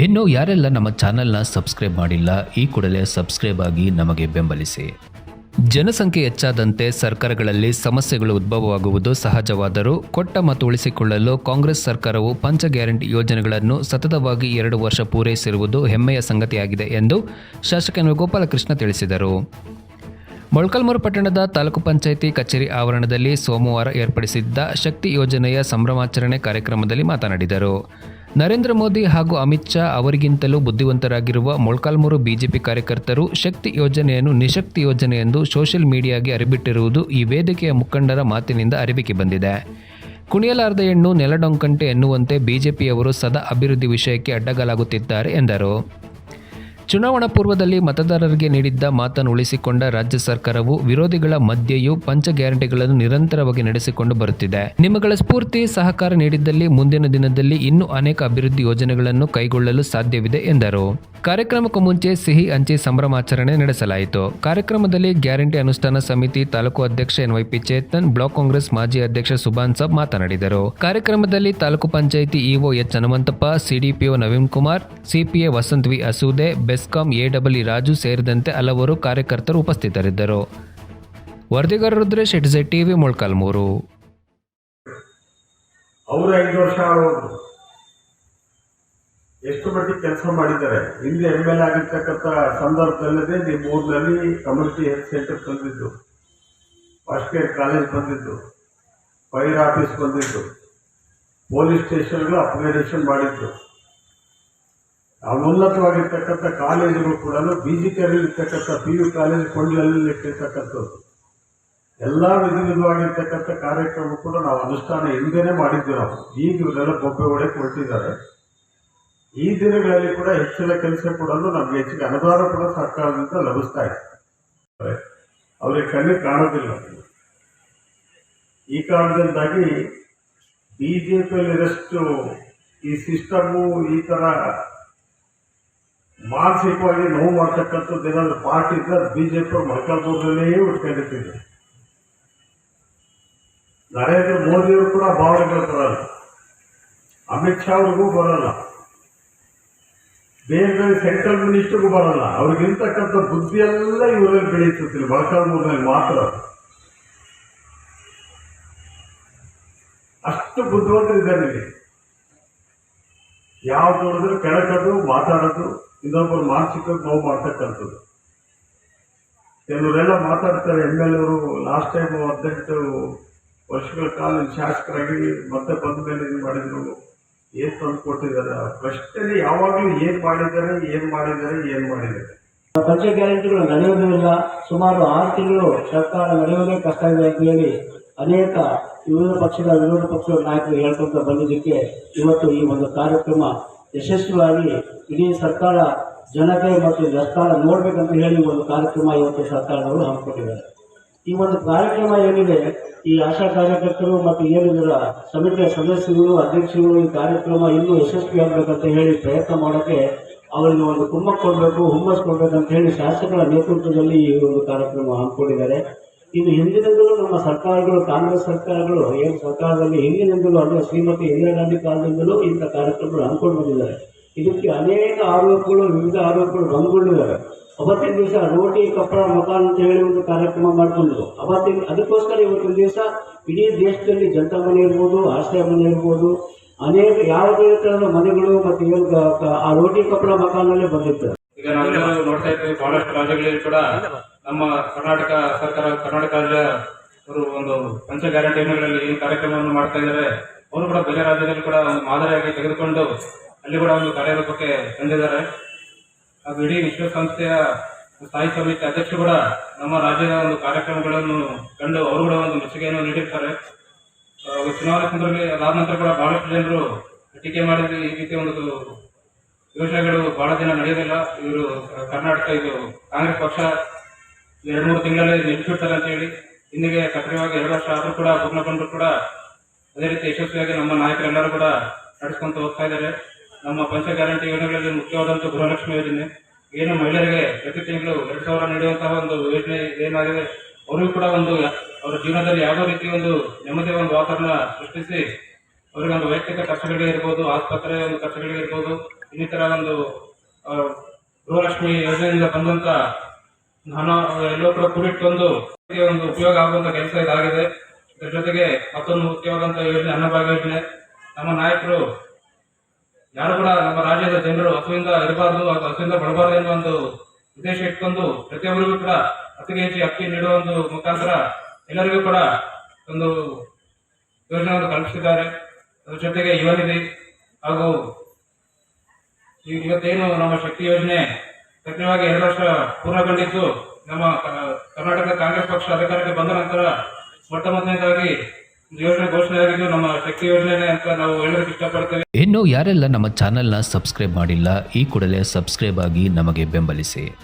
ಇನ್ನು ಯಾರೆಲ್ಲ ನಮ್ಮ ಚಾನೆಲ್ನ ಸಬ್ಸ್ಕ್ರೈಬ್ ಮಾಡಿಲ್ಲ, ಈ ಕೂಡಲೇ ಸಬ್ಸ್ಕ್ರೈಬ್ ಆಗಿ ನಮಗೆ ಬೆಂಬಲಿಸಿ. ಜನಸಂಖ್ಯೆ ಹೆಚ್ಚಾದಂತೆ ಸರ್ಕಾರಗಳಲ್ಲಿ ಸಮಸ್ಯೆಗಳು ಉದ್ಭವವಾಗುವುದು ಸಹಜವಾದರೂ ಕೊಟ್ಟ ಮತ್ತು ಉಳಿಸಿಕೊಳ್ಳಲು ಕಾಂಗ್ರೆಸ್ ಸರ್ಕಾರವು ಪಂಚ ಗ್ಯಾರಂಟಿ ಯೋಜನೆಗಳನ್ನು ಸತತವಾಗಿ ಎರಡು ವರ್ಷ ಪೂರೈಸಿರುವುದು ಹೆಮ್ಮೆಯ ಸಂಗತಿಯಾಗಿದೆ ಎಂದು ಶಾಸಕ ಗೋಪಾಲಕೃಷ್ಣ ತಿಳಿಸಿದರು. ಮೊಳಕಲ್ಮೂರು ಪಟ್ಟಣದ ತಾಲೂಕು ಪಂಚಾಯಿತಿ ಕಚೇರಿ ಆವರಣದಲ್ಲಿ ಸೋಮವಾರ ಏರ್ಪಡಿಸಿದ್ದ ಶಕ್ತಿ ಯೋಜನೆಯ ಸಂಭ್ರಮಾಚರಣೆ ಕಾರ್ಯಕ್ರಮದಲ್ಲಿ ಮಾತನಾಡಿದರು. ನರೇಂದ್ರ ಮೋದಿ ಹಾಗೂ ಅಮಿತ್ ಶಾ ಅವರಿಗಿಂತಲೂ ಬುದ್ಧಿವಂತರಾಗಿರುವ ಮೊಳಕಾಲ್ಮೂರು ಬಿಜೆಪಿ ಕಾರ್ಯಕರ್ತರು ಶಕ್ತಿ ಯೋಜನೆಯನ್ನು ನಿಶಕ್ತಿ ಯೋಜನೆ ಎಂದು ಸೋಷಿಯಲ್ ಮೀಡಿಯಾಗೆ ಅರಿಬಿಟ್ಟಿರುವುದು ಈ ವೇದಿಕೆಯ ಮುಖಂಡರ ಮಾತಿನಿಂದ ಅರಿವಿಗೆ ಬಂದಿದೆ. ಕುಣಿಯಲಾರದ ಹೆಣ್ಣು ನೆಲಡೊಂಕಂಟೆ ಎನ್ನುವಂತೆ ಬಿಜೆಪಿಯವರು ಸದಾ ಅಭಿವೃದ್ಧಿ ವಿಷಯಕ್ಕೆ ಅಡ್ಡಗಾಲಾಗುತ್ತಿದ್ದಾರೆ ಎಂದರು. ಚುನಾವಣಾ ಪೂರ್ವದಲ್ಲಿ ಮತದಾರರಿಗೆ ನೀಡಿದ್ದ ಮಾತನ್ನು ಉಳಿಸಿಕೊಂಡ ರಾಜ್ಯ ಸರ್ಕಾರವು ವಿರೋಧಿಗಳ ಮಧ್ಯೆಯೂ ಪಂಚ ಗ್ಯಾರಂಟಿಗಳನ್ನು ನಿರಂತರವಾಗಿ ನಡೆಸಿಕೊಂಡು ಬರುತ್ತಿದೆ. ನಿಮ್ಮಗಳ ಸ್ಫೂರ್ತಿ, ಸಹಕಾರ ನೀಡಿದ್ದಲ್ಲಿ ಮುಂದಿನ ದಿನದಲ್ಲಿ ಇನ್ನೂ ಅನೇಕ ಅಭಿವೃದ್ಧಿ ಯೋಜನೆಗಳನ್ನು ಕೈಗೊಳ್ಳಲು ಸಾಧ್ಯವಿದೆ, ಎಂದರು. ಕಾರ್ಯಕ್ರಮಕ್ಕೂ ಮುಂಚೆ ಸಿಹಿ, ಹಂಚಿ ಸಂಭ್ರಮಾಚರಣೆ ನಡೆಸಲಾಯಿತು. ಕಾರ್ಯಕ್ರಮದಲ್ಲಿ ಗ್ಯಾರಂಟಿ ಅನುಷ್ಠಾನ ಸಮಿತಿ ತಾಲೂಕು ಅಧ್ಯಕ್ಷ ಎನ್ವೈಪಿ ಚೇತನ್, ಬ್ಲಾಕ್ ಕಾಂಗ್ರೆಸ್ ಮಾಜಿ ಅಧ್ಯಕ್ಷ ಸುಭಾನ್ ಸಾಬ್ ಮಾತನಾಡಿದರು. ಕಾರ್ಯಕ್ರಮದಲ್ಲಿ taluk panchayat EO H Hanumanthappa, CDPO Naveen Kumar, CPA Vasanth V Asude BESCOM AW Raju ಸೇರಿದಂತೆ ಹಲವರು ಕಾರ್ಯಕರ್ತರು ಉಪಸ್ಥಿತರಿದ್ದರು. ವರದಿಗಾರ ರುದ್ರೇಶ್ ಎಟ್ಸೆ ಟಿವಿ ಮೊಳಕಾಲ್ಮೂರು. ಅವರು ಐದು ವರ್ಷ ಎಷ್ಟು ಮಟ್ಟಿಗೆ ಕೆಲಸ ಮಾಡಿದ್ದಾರೆ. ಹಿಂದೆ ಎಂ ಎಲ್ ಆಗಿರ್ತಕ್ಕಂಥ ಸಂದರ್ಭದಲ್ಲದೆ ನಿಮ್ಮ ಊರಿನಲ್ಲಿ ಕಮ್ಯುನಿಟಿ ಹೆಲ್ತ್ ಸೆಂಟರ್ ತಂದಿದ್ದು. ಫಸ್ಟ್ ಏಡ್ ಕಾಲೇಜ್ ಬಂದಿದ್ದು. ಫೈರ್ ಆಫೀಸ್ ಬಂದಿದ್ದು. ಪೊಲೀಸ್ ಸ್ಟೇಷನ್ಗಳು ಅಪ್ಗ್ರೇಡೇಷನ್ ಮಾಡಿದ್ದು. ಆ ಉನ್ನತವಾಗಿರ್ತಕ್ಕಂಥ ಕಾಲೇಜುಗಳು ಕೂಡ ಬಿ ಜಿ ಇರ್ತಕ್ಕಂಥ ಪಿ ಯು ಕಾಲೇಜ್ ಕೊಂಡ್ಲಲ್ಲಿ ಇಟ್ಟಿರ್ತಕ್ಕಂಥದ್ದು ಎಲ್ಲ ವಿಧ ವಿಧವಾಗಿರ್ತಕ್ಕಂಥ ಕಾರ್ಯಕ್ರಮ ಕೂಡ ನಾವು ಅನುಷ್ಠಾನ ಹಿಂದೆನೇ ಮಾಡಿದ್ದೆ ನಾವು. ಈಗ ಇವರೆಲ್ಲ ಗೊಬ್ಬೆ ಹೊಡೆ ಹೊರಟಿದ್ದಾರೆ ಈ ದಿನಗಳಲ್ಲಿ ಕೂಡ ಹೆಚ್ಚಿನ ಕೆಲಸ ಕೂಡ ನಮ್ಗೆ ಹೆಚ್ಚಿಗೆ ಅನುದಾನ ಕೂಡ ಸರ್ಕಾರದಿಂದ ಲಭಿಸ್ತಾ ಇದೆ. ಅವರಿಗೆ ಕಣ್ಣಿಗೆ ಕಾಣೋದಿಲ್ಲ. ಈ ಕಾರಣದಿಂದಾಗಿ ಬಿ ಜೆ ಪಿಯಲ್ಲಿರಷ್ಟು ಈ ಸಿಸ್ಟಮು ಈ ಥರ ಮಾನಸಿಕವಾಗಿ ನೋವು ಮಾಡ್ತಕ್ಕಂಥದ್ದು ಏನಾದ್ರು ಪಾರ್ಟಿ ಇದ್ರೆ ಬಿ ಜೆ ಪಿ ನರೇಂದ್ರ ಮೋದಿಯವರು ಕೂಡ ಭಾವನೆಗಳು ಬರಲ್ಲ. ಅಮಿತ್ ಶಾ ಅವ್ರಿಗೂ ಬರಲ್ಲ. ಬೇರೆ ಬೇರೆ ಸೆಂಟ್ರಲ್ ಮಿನಿಸ್ಟರ್ಗೂ ಬರಲ್ಲ. ಅವ್ರಿಗಿರ್ತಕ್ಕಂಥ ಬುದ್ಧಿ ಎಲ್ಲ ಇವರಲ್ಲಿ ಬೆಳೀತಿರ್ತಿಲ್ಲ ಮೊಳಕಾಲ್ಮೂರಿನಲ್ಲಿ ಮಾತ್ರ. ಅಷ್ಟು ಬುದ್ಧಿವಂತರಿದ್ದಾರೆ ಇಲ್ಲಿ. ಯಾವ್ದು ನೋಡಿದ್ರೆ ಕೆಳಕದು ಮಾತಾಡೋದು ಇನ್ನೊಬ್ಬರು ಮಾನಸಿಕ ನೋವು ಮಾಡ್ತಕ್ಕಂಥದ್ದು. ಕೆಲವರೆಲ್ಲ ಮಾತಾಡ್ತಾರೆ, ಎಂ ಎಲ್ ಅವರು ಲಾಸ್ಟ್ ಟೈಮ್ ಹದಿನೆಂಟು ವರ್ಷಗಳ ಕಾಲ ಶಾಸಕರಾಗಿ ಮತ್ತೆ ಬಂದ ಮೇಲೆ ಇದು ಮಾಡಿದ್ರು. ಏನ್ ತಂದು ಕೊಟ್ಟಿದ್ದಾರೆ? ಪ್ರಶ್ನೆ ಯಾವಾಗಲೂ ಏನ್ ಮಾಡಿದ್ದಾರೆ ಏನ್ ಮಾಡಿದ್ದಾರೆ ಏನ್ ಮಾಡಿದ್ದಾರೆ? ಪಂಚ ಗ್ಯಾರಂಟಿಗಳು ನಡೆಯೋದೇ ಇಲ್ಲ ಸುಮಾರು ಆರು ತಿಂಗಳು ಸರ್ಕಾರ ನಡೆಯೋದೇ ಕಷ್ಟ ಇದೆ ಅಂತ ಹೇಳಿ ಅನೇಕ ವಿರೋಧ ಪಕ್ಷಗಳ ವಿರೋಧ ಪಕ್ಷಗಳ ನಾಯಕರು ಹೇಳ್ಕೊಂತ ಬಂದಿದ್ದಕ್ಕೆ ಇವತ್ತು ಈ ಒಂದು ಕಾರ್ಯಕ್ರಮ ಯಶಸ್ವಿಯಾಗಿ ಇಡೀ ಸರ್ಕಾರ ಜನತೆ ಮತ್ತು ಸರ್ಕಾರ ನೋಡಬೇಕಂತ ಹೇಳಿ ಒಂದು ಕಾರ್ಯಕ್ರಮ ಇವತ್ತು ಸರ್ಕಾರದವರು ಹಮ್ಮಿಕೊಂಡಿದ್ದಾರೆ. ಈ ಒಂದು ಕಾರ್ಯಕ್ರಮ ಏನಿದೆ, ಈ ಆಶಾ ಕಾರ್ಯಕರ್ತರು ಮತ್ತು ಏನಿದರ ಸಮಿತಿಯ ಸದಸ್ಯರು, ಅಧ್ಯಕ್ಷರು ಈ ಕಾರ್ಯಕ್ರಮ ಇನ್ನೂ ಯಶಸ್ವಿಯಾಗಬೇಕಂತ ಹೇಳಿ ಪ್ರಯತ್ನ ಮಾಡೋಕ್ಕೆ ಅವರಿಗೆ ಒಂದು ಕುಮ್ಮಕ್ ಕೊಡಬೇಕು ಹುಮ್ಮಸ್ ಕೊಡಬೇಕಂತ ಹೇಳಿ ಶಾಸಕರ ನೇತೃತ್ವದಲ್ಲಿ ಈ ಒಂದು ಕಾರ್ಯಕ್ರಮ ಹಮ್ಮಿಕೊಂಡಿದ್ದಾರೆ. ಇದು ಹಿಂದಿನಿಂದಲೂ ನಮ್ಮ ಸರ್ಕಾರಗಳು, ಕಾಂಗ್ರೆಸ್ ಸರ್ಕಾರಗಳು ಏನು ಸರ್ಕಾರದಲ್ಲಿ ಹಿಂದಿನಿಂದಲೂ ಅಂದರೆ ಶ್ರೀಮತಿ ಇಂದಿರಾ ಗಾಂಧಿ ಕಾಲದಿಂದಲೂ ಇಂಥ ಕಾರ್ಯಕ್ರಮಗಳು ಹಮ್ಮಿಕೊಂಡು ಬಂದಿದ್ದಾರೆ. ಇದಕ್ಕೆ ಅನೇಕ ಆರೋಪಗಳು, ವಿವಿಧ ಆರೋಪಗಳು ಬಂದ್ಕೊಂಡಿದ್ದಾರೆ ಅವತ್ತಿನ ದಿವಸ ರೋಟಿ, ಕಪ್ಪಳ, ಮಕಾನ್ ಅಂತ ಹೇಳಿ ಒಂದು ಕಾರ್ಯಕ್ರಮ ಮಾಡ್ಕೊಂಡ್ರು ಅವತ್ತಿನ, ಅದಕ್ಕೋಸ್ಕರ ಇವತ್ತಿನ ದಿವಸ ಇಡೀ ದೇಶದಲ್ಲಿ ಜನತಾ ಮನೆ ಇರ್ಬೋದು, ಆಶ್ರಯ ಮನೆ ಇರ್ಬೋದು, ಅನೇಕ ಯಾವುದೇ ತರಹದ ಮನೆಗಳು ಮತ್ತು ಕ- ಆ ರೋಟಿ, ಕಪ್ಪಳ ಮಕಾನಲ್ಲೇ ಬಂದಿರ್ತಾರೆ ಈಗ ನಾವೆಲ್ಲರೂ ನೋಡ್ತಾ ಇದ್ದೀವಿ, ಬಹಳಷ್ಟು ರಾಜ್ಯಗಳಲ್ಲಿ ಕೂಡ ನಮ್ಮ ಕರ್ನಾಟಕ ಸರ್ಕಾರ ಕರ್ನಾಟಕ ರಾಜ್ಯ ಅವರು ಒಂದು ಪಂಚ ಗ್ಯಾರಂಟಿ ಈ ಕಾರ್ಯಕ್ರಮವನ್ನು ಮಾಡ್ತಾ ಇದ್ದಾರೆ. ಅವರು ಕೂಡ ಬೇರೆ ರಾಜ್ಯದಲ್ಲಿ ಕೂಡ ಒಂದು ಮಾದರಿಯಾಗಿ ತೆಗೆದುಕೊಂಡು ಅಲ್ಲಿ ಕೂಡ ಒಂದು ಕಾರ್ಯರೂಪಕ್ಕೆ ತಂದಿದ್ದಾರೆ ಹಾಗೂ ಇಡೀ ವಿಶ್ವಸಂಸ್ಥೆಯ ಸ್ಥಾಯಿ ಸಮಿತಿ ಅಧ್ಯಕ್ಷರು ಕೂಡ ನಮ್ಮ ರಾಜ್ಯದ ಒಂದು ಕಾರ್ಯಕ್ರಮಗಳನ್ನು ಕಂಡು ಅವರು ಕೂಡ ಒಂದು ಮೆಚ್ಚುಗೆಯನ್ನು ನೀಡಿರ್ತಾರೆ. ಚುನಾವಣೆ ಸಂದರ್ಭದಲ್ಲಿ ಅದಾದ ನಂತರ ಕೂಡ ಬಹಳಷ್ಟು ಜನರು ಟೀಕೆ ಮಾಡಿದ್ರು. ಈ ರೀತಿಯ ಒಂದು ಯೋಜನೆಗಳು ಬಹಳ ದಿನ ನಡೆಯೋದಿಲ್ಲ. ಇವರು ಕರ್ನಾಟಕ, ಇದು ಕಾಂಗ್ರೆಸ್ ಪಕ್ಷ ಎರಡು ಮೂರು ತಿಂಗಳಲ್ಲಿ ನಿಲ್ಲಿಸ್ಬಿಡ್ತಾರೆ ಅಂತ ಹೇಳಿ ಇಂದಿಗೆ ಸಕ್ರಿಯವಾಗಿ ಎರಡು ವರ್ಷ ಆದರೂ ಕೂಡ ಪೂರ್ಣಗೊಂಡ್ರು ಕೂಡ ಅದೇ ರೀತಿ ಯಶಸ್ವಿಯಾಗಿ ನಮ್ಮ ನಾಯಕರೆಲ್ಲರೂ ಕೂಡ ನಡೆಸ್ಕೊಂತ ಹೋಗ್ತಾ ಇದ್ದಾರೆ. ನಮ್ಮ ಪಂಚ ಗ್ಯಾರಂಟಿ ಯೋಜನೆಗಳಲ್ಲಿ ಮುಖ್ಯವಾದಂಥ ಗೃಹಲಕ್ಷ್ಮಿ ಯೋಜನೆ. ಏನು ಮಹಿಳೆಯರಿಗೆ ಪ್ರತಿ ತಿಂಗಳು ಎರಡು ಸಾವಿರ ನೀಡುವಂತಹ ಒಂದು ಯೋಜನೆ ಏನಾಗಿದೆ? ಅವರಿಗೂ ಕೂಡ ಒಂದು ಅವರ ಜೀವನದಲ್ಲಿ ಯಾವುದೋ ರೀತಿ ಒಂದು ನೆಮ್ಮದಿಯ ಒಂದು ವಾತಾವರಣ ಸೃಷ್ಟಿಸಿ ಅವರಿಗೆ ಒಂದು ವೈಯಕ್ತಿಕ ಖರ್ಚುಗಳಿಗೆ ಇರ್ಬೋದು, ಆಸ್ಪತ್ರೆ ಒಂದು ಖರ್ಚುಗಳಿಗೆ ಇರ್ಬೋದು, ಇನ್ನಿತರ ಒಂದು ಗೃಹಲಕ್ಷ್ಮಿ ಯೋಜನೆಯಿಂದ ಬಂದಂತ ಹಣ ಎಲ್ಲೋ ಕೂಡ ಇದಕ್ಕೆ ಒಂದು ಉಪಯೋಗ ಆಗುವಂತ ಕೆಲಸ ಇದಾಗಿದೆ. ಇದರ ಜೊತೆಗೆ ಮತ್ತೊಂದು ಮುಖ್ಯವಾದಂತ ಯೋಜನೆ ಅನ್ನಭಾಗ್ಯ ಯೋಜನೆ. ನಮ್ಮ ನಾಯಕರು, ಯಾರು ಕೂಡ ನಮ್ಮ ರಾಜ್ಯದ ಜನರು ಹಸುವಿಂದ ಇರಬಾರ್ದು, ಅಥವಾ ಹಸುವಿಂದ ಬಡಬಾರ್ದು ಎನ್ನುವ ಒಂದು ಉದ್ದೇಶ ಇಟ್ಕೊಂಡು ಪ್ರತಿಯೊಬ್ಬರಿಗೂ ಕೂಡ ಅತಿಗೆ ಹೆಚ್ಚು ಅಕ್ಕಿ ನೀಡುವ ಒಂದು ಮುಖಾಂತರ ಎಲ್ಲರಿಗೂ ಕೂಡ ಒಂದು ಯೋಜನೆಯನ್ನು ಕಲ್ಪಿಸಿದ್ದಾರೆ. ಅದರ ಜೊತೆಗೆ ಯುವ ನಿಧಿ ಹಾಗೂ ಇವತ್ತೇನು ನಮ್ಮ ಶಕ್ತಿ ಯೋಜನೆ ಸಕ್ರಿಯವಾಗಿ ಎರಡು ವರ್ಷ ಪೂರ್ಣಗೊಂಡಿದ್ದು, ನಮ್ಮ ಕರ್ನಾಟಕ ಕಾಂಗ್ರೆಸ್ ಪಕ್ಷ ಅಧಿಕಾರಕ್ಕೆ ಬಂದ ನಂತರ ಮೊಟ್ಟ ಮೊದಲನೇದಾಗಿ ಯೋಜನೆ ಘೋಷಣೆಯಾಗಿದ್ದು ನಮ್ಮ ಶಕ್ತಿ ಯೋಜನೆ ಅಂತ ನಾವು ಹೇಳೋದಕ್ಕೆ ಇಷ್ಟಪಡ್ತೇವೆ. ಇನ್ನು ಯಾರೆಲ್ಲ ನಮ್ಮ ಚಾನೆಲ್ನ ಸಬ್ಸ್ಕ್ರೈಬ್ ಮಾಡಿಲ್ಲ, ಈ ಕೂಡಲೇ ಸಬ್ಸ್ಕ್ರೈಬ್ ಆಗಿ ನಮಗೆ ಬೆಂಬಲಿಸಿ.